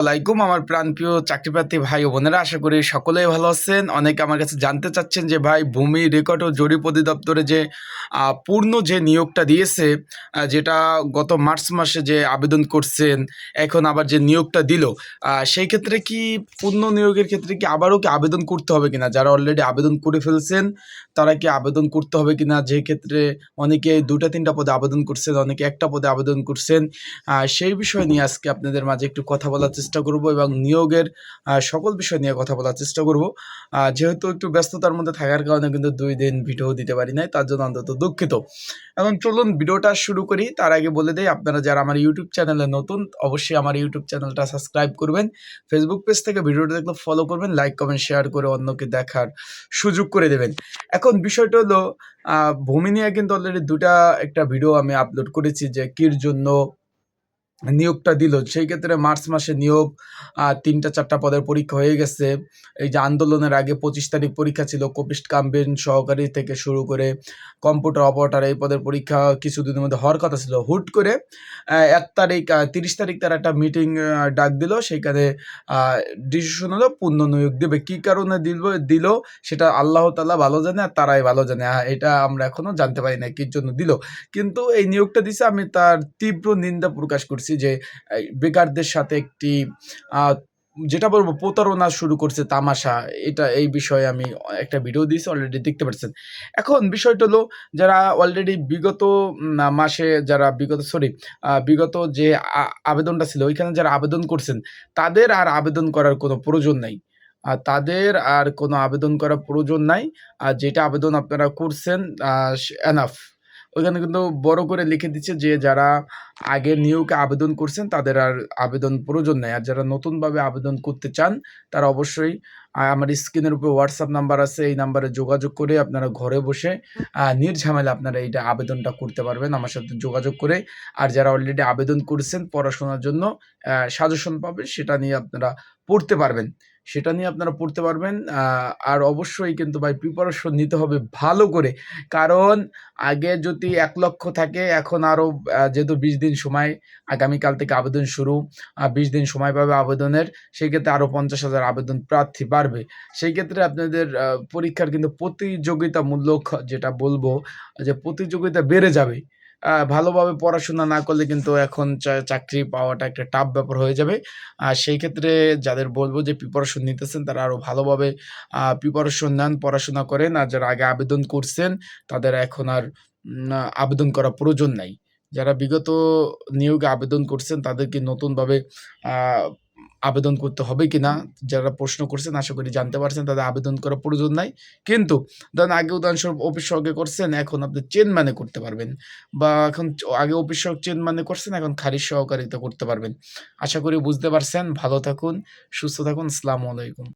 আলাইকুম, আমার প্রাণপ্রিয় চাকরিপ্রার্থী ভাই ও বোনেরা, আশা করি সকলেই ভালো আছেন। অনেকে আমার কাছে জানতে চাচ্ছেন যে, ভাই, ভূমি রেকর্ড ও জরিপ অধিদপ্তরে যে পূর্ণ যে নিয়োগটা দিয়েছে যেটা গত মার্চ মাসে যে আবেদন করছেন, এখন আবার যে নিয়োগটা দিল সেই ক্ষেত্রে কি পূর্ণ নিয়োগের ক্ষেত্রে কি আবারও কি আবেদন করতে হবে কিনা? যারা অলরেডি আবেদন করে ফেলছেন, তারা কি আবেদন করতে হবে কিনা? যে ক্ষেত্রে অনেকে দুটা তিনটা পদে আবেদন করছেন, অনেকে একটা পদে আবেদন করছেন সেই বিষয় নিয়ে আজকে আপনাদের মাঝে একটু কথা বলার করব এবং নিয়োগের সকল বিষয় নিয়ে কথা বলার চেষ্টা করব। যেহেতু একটু ব্যস্ততার মধ্যে থাকার কারণে কিন্তু দুই দিন ভিডিও দিতে পারি নাই, তার জন্য অন্তত দুঃখিত। এখন চলুন ভিডিওটা শুরু করি। তার আগে বলে দেই, আপনারা যারা আমার ইউটিউব চ্যানেলে নতুন, অবশ্যই আমার ইউটিউব চ্যানেলটা সাবস্ক্রাইব করবেন। ফেসবুক পেজ থেকে ভিডিওটা দেখলে ফলো করবেন লাইক কমেন্ট শেয়ার করে অন্যকে দেখার সুযোগ করে দেবেন। এখন বিষয়টা হলো ভূমি নিয়ে কিন্তু অলরেডি দুটা একটা ভিডিও আমি আপলোড করেছি যে, কির জন্য নিয়োগটা দিল। সেই ক্ষেত্রে মার্চ মাসে নিয়োগ তিনটা, চারটা পদের পরীক্ষা হয়ে গেছে। এই যে আন্দোলনের আগে পঁচিশ তারিখ পরীক্ষা ছিল, কপিস্ট কাম্বেন সহকারী থেকে শুরু করে কম্পিউটার অপারেটর এই পদের পরীক্ষা কিছুদিনের মধ্যে হওয়ার কথা ছিল। হুট করে এক তারিখ তিরিশ তারিখ তার একটা মিটিং ডাক দিল। সেইখানে ডিসিশন হলো পূর্ণ নিয়োগ দেবে। কী কারণে দিল দিল সেটা আল্লাহ তাল্লাহ ভালো জানে আর তারাই ভালো জানে। এটা আমরা এখনও জানতে পারি না কির জন্য দিল। কিন্তু এই নিয়োগটা দিছে, আমি তার তীব্র নিন্দা প্রকাশ করছি। যে বেকারদের সাথে একটি যেটা বলব প্রতারণা শুরু করছে তামাশা। এটা, এই বিষয়ে আমি একটা ভিডিও দিয়েছি অলরেডি দেখতে পাচ্ছেন। এখন বিষয়টা হলো, যারা অলরেডি বিগত মাসে যারা বিগত সরি বিগত যে আবেদনটা ছিল, ওইখানে যারা আবেদন করছেন, তাদের আর আবেদন করার কোনো প্রয়োজন নাই। আর তাদের আর কোনো আবেদন করার প্রয়োজন নাই। আর যেটা আবেদন আপনারা করছেন এনাফ ওইখানে কিন্তু বড় করে লিখে দিচ্ছে যে যারা আগে নিয়োগে আবেদন করছেন, তাদের আর আবেদন প্রয়োজন নেই। আর যারা নতুনভাবে আবেদন করতে চান, তারা অবশ্যই আমার স্ক্রিনের উপরে হোয়াটসঅ্যাপ নাম্বার আছে, এই নাম্বারে যোগাযোগ করে আপনারা ঘরে বসে নির্ঝামেলা আপনারা এইটা আবেদনটা করতে পারবেন আমার সাথে যোগাযোগ করে। আর যারা অলরেডি আবেদন করেছেন পড়াশোনার জন্য সাজেশন পাবেন সেটা নিয়ে আপনারা পড়তে পারবেন। সেটা নিয়ে আপনারা পড়তে পারবেন। আর অবশ্যই কিন্তু ভাই প্রিপারেশন নিতে হবে ভালো করে। কারণ আগে যদি এক লক্ষ থাকে, এখন আরও যেহেতু বিশ দিন সময়, আগামীকাল থেকে আবেদন শুরু। বিশ দিন সময় পাবে আবেদনের সেই ক্ষেত্রে আরও পঞ্চাশ হাজার আবেদন প্রার্থী বাড়বে। সেই ক্ষেত্রে আপনাদের পরীক্ষার কিন্তু প্রতিযোগিতামূলক যেটা বলব, যে প্রতিযোগিতা বেড়ে যাবে। ভালোভাবে পড়াশোনা না করলে কিন্তু এখন চাকরি পাওয়াটা একটা টাফ ব্যাপার হয়ে যাবে। আর সেই ক্ষেত্রে যাদের বলব যে প্রিপারেশন নিতেছেন, তারা আরও ভালোভাবে প্রিপারেশন নেন, পড়াশোনা করেন। আর যারা আগে আবেদন করছেন, তাদের এখন আর আবেদন করা প্রয়োজন নাই। যারা বিগত নিয়োগে আবেদন করছেন, তাদেরকে নতুনভাবে আবেদন করতে হবে কি না যারা প্রশ্ন করছেন, আশা করি জানতে পারছেন, তাদের আবেদন করার প্রয়োজন নাই। কিন্তু, ধরেন আগে উদাহরণস্বরূপ অফিস সহকে করছেন, এখন আপনি চেন মানে করতে পারবেন বা এখন আগে অফিস সহক চেন মানে করছেন, এখন খারিজ সহকারিতা করতে পারবেন। আশা করি বুঝতে পারছেন। ভালো থাকুন, সুস্থ থাকুন। আসসালামু আলাইকুম।